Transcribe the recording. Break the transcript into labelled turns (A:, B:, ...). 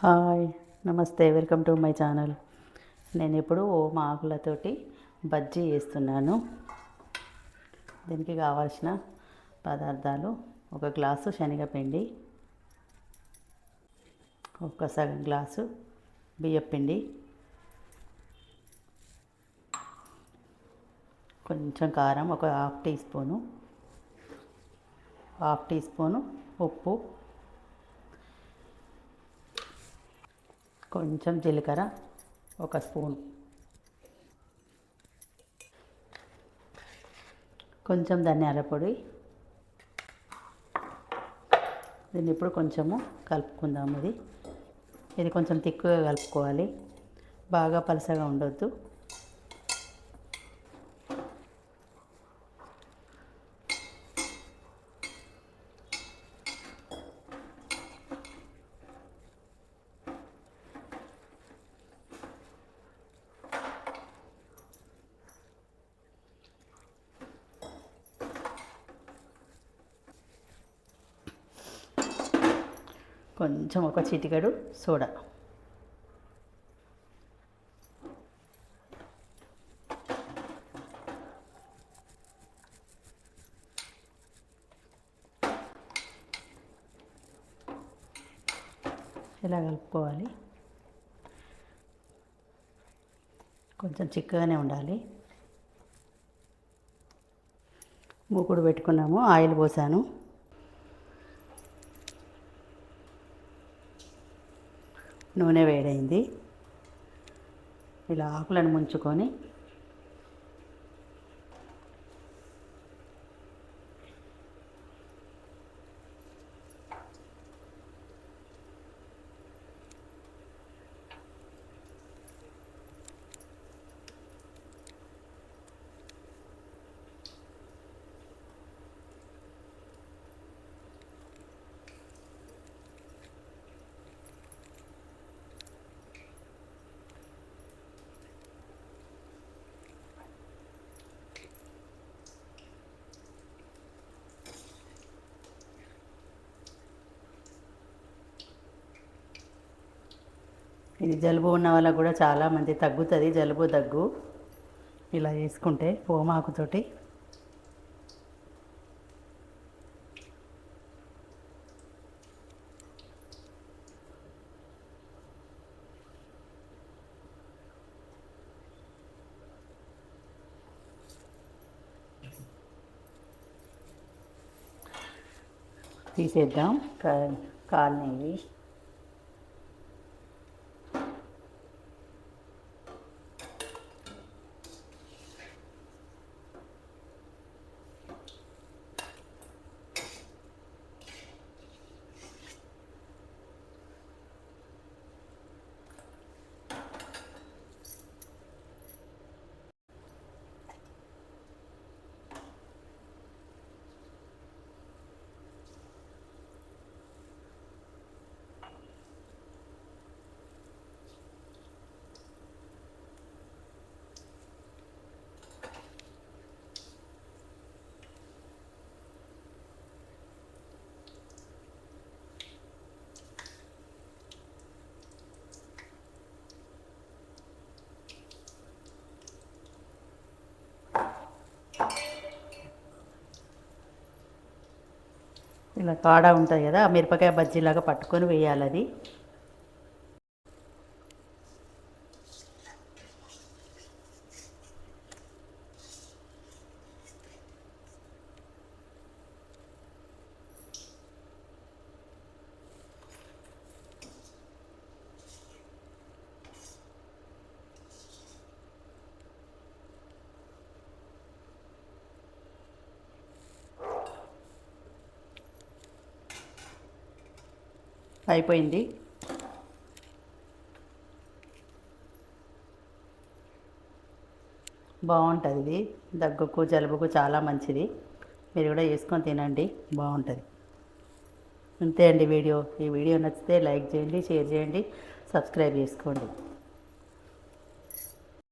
A: Hi నమస్తే welcome to my channel. నేను ఇప్పుడు ఓమ ఆకులతోటి బజ్జీ చేస్తున్నాను. దీనికి కావాల్సిన పదార్థాలు ఒక గ్లాసు శనగపిండి ఒక సగం గ్లాసు బియ్యపిండి కొంచెం కారం ఒక half teaspoon half teaspoon ఉప్పు కొంచెం జీలకర్ర ఒక స్పూన్. కొంచెం ధనియాల పొడి. దీన్ని ఇప్పుడు కొంచెము కలుపుకుందాం ఇది. ఇది కొంచెం తిక్కుగా కలుపుకోవాలి. బాగా పలసగా ఉండొద్దు. కొంచెం ఒక చిటికెడు సోడా. ఇలా కలుపుకోవాలి? కొంచెం చిక్కగానే ఉండాలి. మూకుడు పెట్టుకున్నాము ఆయిల్ పోసాను. నూనె వేడైంది. ఇలా ఆకులను ముంచుకొని ఇది జలుబు ఉన్న వాళ్ళకు కూడా చాలామంది తగ్గుతుంది జలుబు దగ్గు. ఇలా చేసుకుంటే పోమాకుతోటి తీసేద్దాం. కాలనేవి ఇలా కాడ ఉంటుంది కదా మిరపకాయ బజ్జీలాగా పట్టుకొని వేయాలి అది అయిపోయింది. బాగుంటుంది ఇది. దగ్గుకు జలుబుకు చాలా మంచిది. మీరు కూడా వేసుకొని తినండి. బాగుంటుంది. అంతే అండి వీడియో. ఈ వీడియో నచ్చితే లైక్ చేయండి షేర్ చేయండి సబ్స్క్రైబ్ చేసుకోండి.